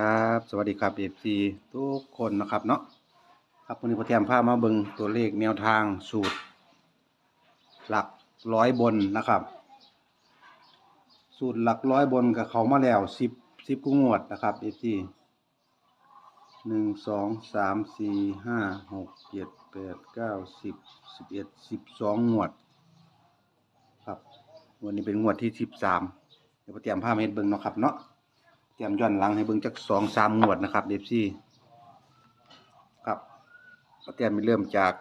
ครับสวัสดีครับเอฟซีทุกคนนะครับเนาะครับวันนี้พอเตรียมภาพมาเบิ่งตัวเลขแนวทางสูตร หลักร้อยบนนะครับ สูตรหลักร้อยบนกับเขามาแล้วสิบสิบกุงวดนะครับเอฟซีหนึ่งสองสามสี่ห้าหกเจ็ดแปดเก้าสิบสิบเอ็ดสิบสองงวด ครับ วันนี้เป็นงวดที่สิบสามเดี๋ยวพอเตรียมภาพมาให้เบิ่งเนาะครับเนาะ เตรียมย้อนหลังให้เบิ่งจักสองสามงวดนะครับเดฟซี่ครับเตรียมมีเริ่มจาก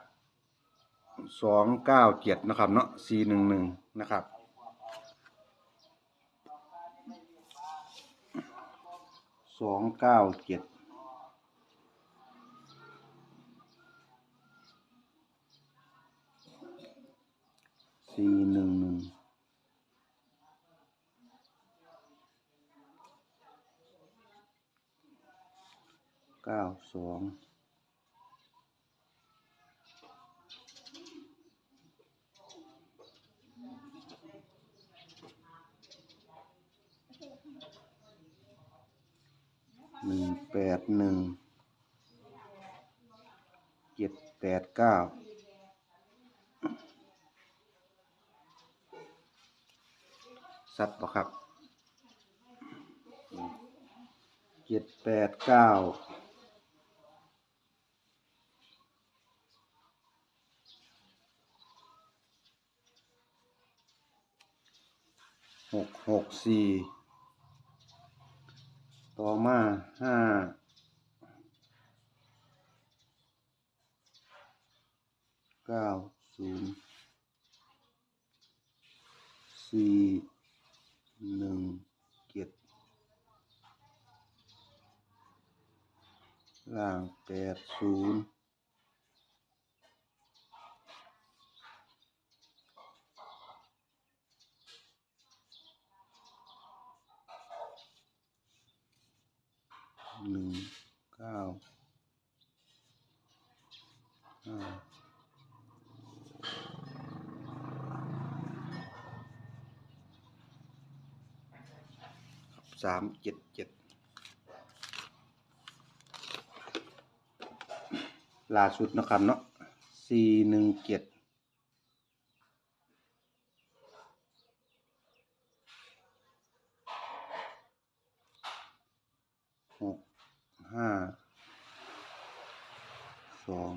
สองเก้าเจ็ดนะครับเนาะสี่หนึ่งหนึ่งนะครับสองเก้าเจ็ดสี่หนึ่งหนึ่ง เก้า สองหนึ่งแปดหนึ่งเจ็ดแปดเก้าสัตว์ปะครับเจ็ดแปดเก้า หกหกสี่ต่อมาห้าเก้าศูนย์สี่หนึ่งเจ็ดล่างแปดศูนย์หนึ่งเก้าห้า สามเจ็ดเจ็ดล่าสุดนะครับเนาะสี่หนึ่งเจ็ดหกห้าสอง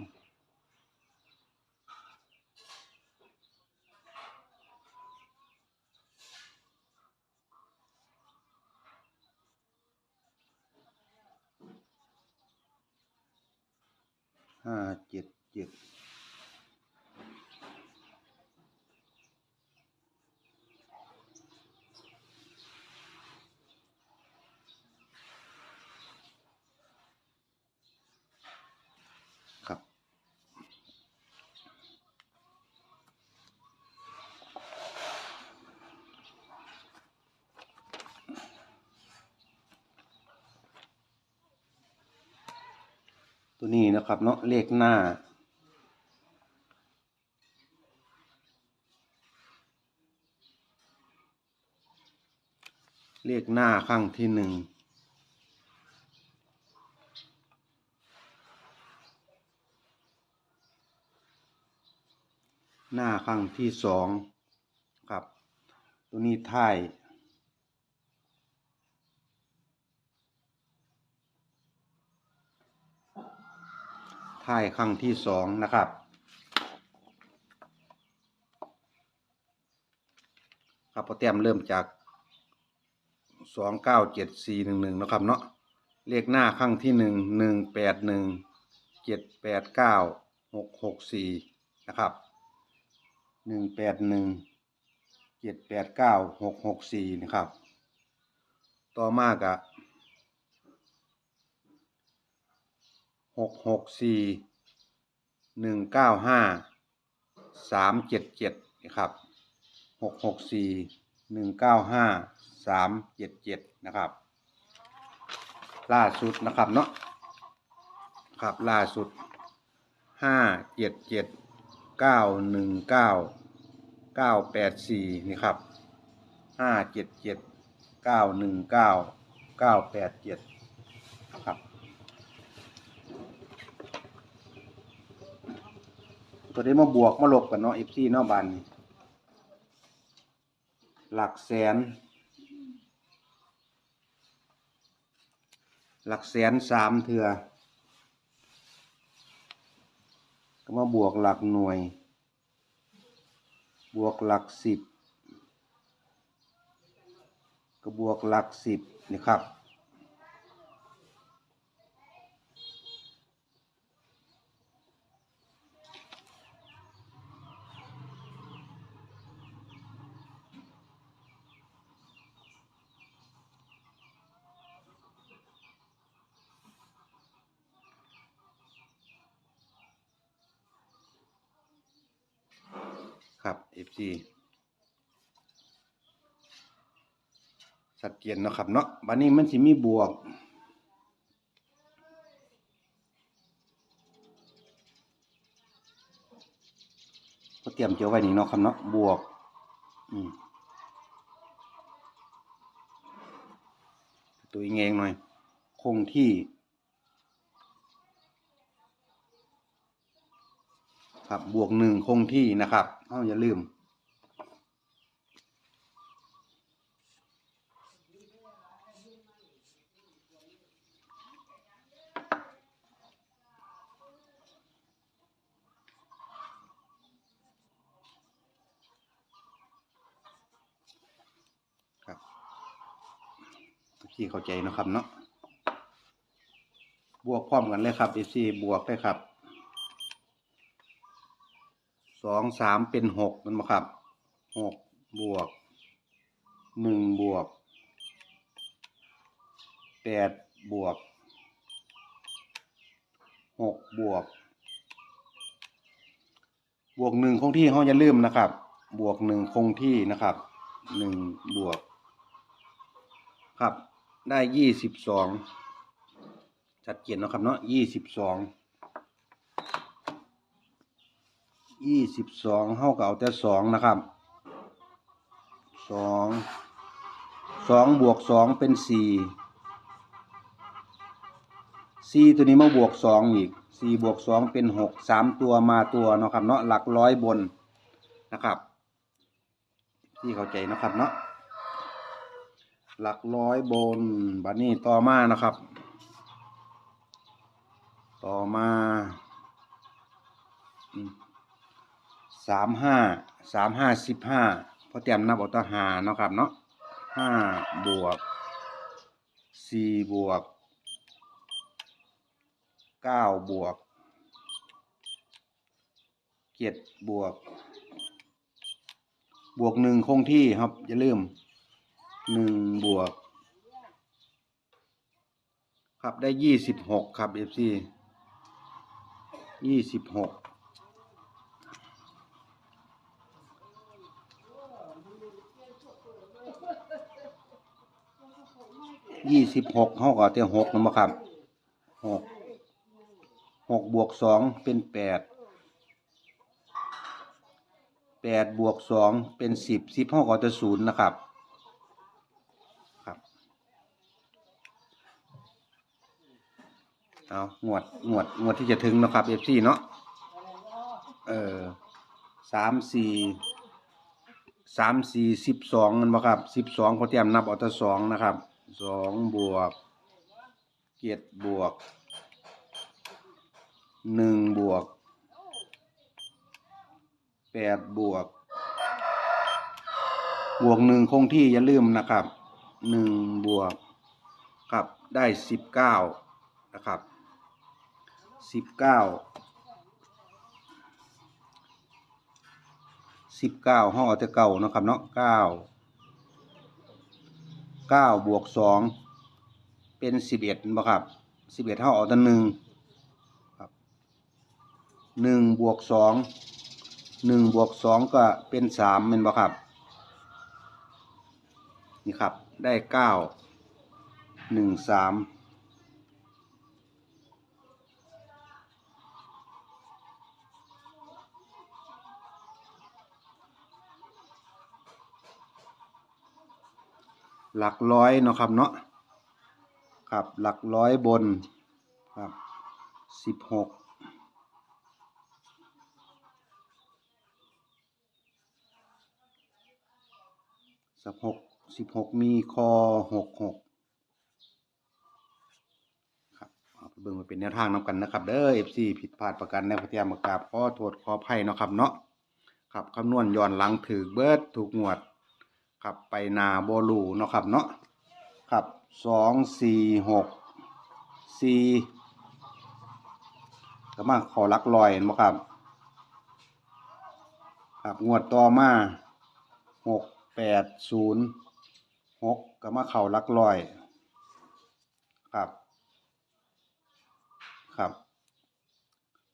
ห้า เจ็ดเจ็ดครับตัวนี้นะครับเนาะเลขหน้า เลขหน้าข้างที่หนึ่งหน้าข้างที่สองครับ ตัวนี้ท้ายท้ายครั้งที่สองนะครับครับพอเตรียมเริ่มจาก สองเก้าเจ็ดสี่หนึ่งหนึ่งนะครับเนาะเลขหน้าครั้งที่หนึ่งหนึ่งแปดหนึ่งเจ็ดแปดเก้าหกหกสี่นะครับหนึ่งแปดหนึ่งเจ็ดแปดเก้าหกหกสี่นะครับ ต่อมากอะหกหกสี่หนึ่งเก้าห้าสามเจ็ดเจ็ดนะครับหกหกสี่ หนึ่งเก้าห้าสามเจ็ดเจ็ดนะครับ ล่าสุดนะครับเนาะครับล่าสุดห้าเจ็ดเจ็ดเก้าหนึ่งเก้าเก้าแปดสี่นี่ครับห้าเจ็ดเจ็ดเก้าหนึ่งเก้าเก้าแปดเจ็ดครับตัวนี้มาบวกมาลบกันเนาะ FC เนาะบานนี้ หลักแสน หลักแสนสามเถื่อก็มาบวกหลักหน่วย บวกหลักสิบก็บวกหลักสิบนี่ครับ ครับ FC สัดเจนเนาะครับเนาะบัดนี้มันสิมีบวก ก็เตรียมเจียวไว้นี่เนาะครับเนาะบวก อืมตัวเองเองหน่อย คงที่ ครับบวกหนึ่งคงที่นะครับ เอาอย่าลืม ครับพี่เข้าใจนะครับเนาะบวกพร้อมกันเลยครับ FC บวกเลยครับ สองสามเป็นหกมันมาครับหกบวกหนึ่งบวกแปดบวกหกบวก บวกหนึ่งคงที่เขาอย่าลืมนะครับ บวกหนึ่งคงที่นะครับหนึ่งบวก ครับได้ยี่สิบสองชัดเจนเนะครับเนาะยี่สิบสอง ยี่สิบสองเท่ากับเอาแต่สองนะครับสองสองบวกสองเป็นสี่สี่ตัวนี้มาบวกสองอีกสี่บวกสองเป็นหกสามตัวมาตัวเนาะครับเนาะหลักร้อยบนนะครับที่เข้าใจนะครับเนาะหลักร้อยบนบัดนี้ต่อมานะครับ ต่อมาอืม สามห้าสามห้าสิบห้าพอเตรียมนับอัตหาเนาะครับเนาะห้าบวกสี่บวกเก้าบวกเจ็ดบวก บวกหนึ่งคงที่ครับอย่าลืมหนึ่งบวก ครับได้ยี่สิบหกครับเอฟซียี่สิบหก ยี่สิบหกเขาก็เตียหกนะครับหกหกบวกสองเป็นแปดแปดบวกสองเป็นสิบสิบเขาก็จะศูนย์นะครับครับเอางวดงวดงวดที่จะถึงนะครับเอฟซีเนาะเออสามสี่สามสี่สิบสองนั่นบ่ครับสิบสองเขาเตรียมนับเอาแต่สองนะครับ สองบวกเจ็ดบวกหนึ่งบวกแปดบวก บวกหนึ่งคงที่อย่าลืมนะครับหนึ่งบวกครับได้สิบเก้านะครับสิบเก้าสิบเก้าห้องอาแต่เก่านะครับเนาะเก้า เก้าบวกสองเป็นสิบเอ็ดบ่ครับสิบเอ็ดเท่าเอาแต่หนึ่งครับหนึ่งบวกสองหนึ่งบวกสองก็เป็นสามเป็นบ่ครับ นี่ครับได้เก้าหนึ่งสาม หลักร้อยเนาะครับเนาะครับหลักร้อยบนครับสิบหกสิบหกสิบหกมีคอหกหกครับเอาไปเบิ่งมาเป็นแนวทางนำกันนะครับ เด้อ FC ผิดพลาดประกันในพระเทียมกราบขอโทษขออภัยเนาะครับเนาะครับคำนวณย้อนหลังถือเบิดถูกงวด ครับไปนาโบลูเนาะครับเนาะครับสองสี่หกสี่ก็มาขอลักลอยเนบ่ครับ ครับงวดต่อมาหกแปดศูนย์หกก็มาเข่าลักลอยครับครับ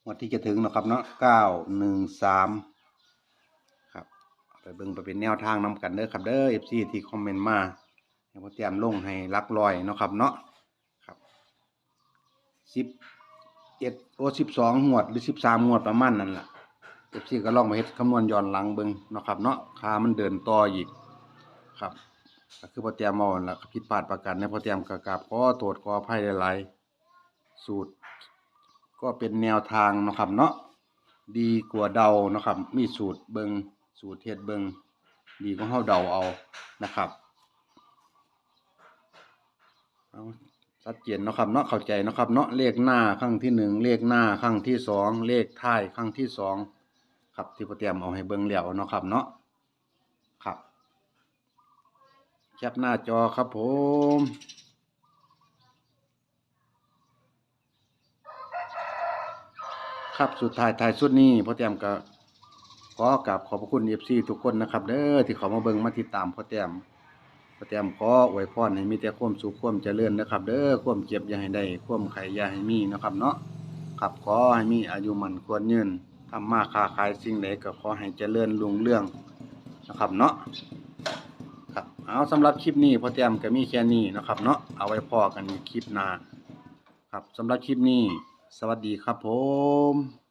งวดที่จะถึงเนาะครับเนาะเก้าหนึ่งสาม ไปเบิ่งไปเป็นแนวทางนำกันเด้อครับเด้อ FC ที่คอมเมนต์มาให้พ่อเตรียมลงให้ลักลอยเนาะครับเนาะครับสิบเอ็ดโอสิบสองงวดหรือสิบสามงวดประมาณนั้นล่ะเอฟซีก็ลองมาเฮ็ดคำนวณย้อนหลังเบิ่งเนาะครับเนาะค่ามันเดินต่ออีกครับก็คือพอเตรียมเอานั่นล่ะผิดพลาดประกันในพอเตรียมก็กราบขอโทษขออภัยหลายๆสูตร ก็เป็นแนวทางเนาะครับเนาะดีกว่าเดาเนาะครับ มีสูตรเบิง สูตรเฮ็ดเบิงดีกว่าเฮาเดาเอานะครับเอาชัดเจนเนาะครับเนาะเข้าใจเนาะครับเนาะเลขหน้าครั้งที่หนึ่งเลขหน้าครั้งที่สองเลขท้ายครั้งที่สองครับที่พ่อเตรียมเอาให้เบิ่งแล้วเนาะครับเนาะครับแคปหน้าจอครับผมครับสุดท้ายท้ายสุดนี้พ่อแต้มก็ อกราบขอบพระคุณ FC ทุกคนนะครับ เด้อที่เขามาเบิ่งมาติดตามพ่อแต้มพ่อแต้มขออวยพรให้มีแต่ความสุขความเจริญนะครับ เด้อความเจ็บอย่าให้ได้ความไข้อย่าให้มีนะครับเนาะครับขอให้มีอายุมันควรยืนทำมาค้าขายสิ่งใดก็ขอให้เจริญรุ่งเรืองนะครับเนาะครับเอาสำหรับคลิปนี้พ่อแต้มก็มีแค่นี้นะครับเนาะเอาไว้พอกันคลิปหน้าครับสำหรับคลิปนี้ สวัสดีครับผม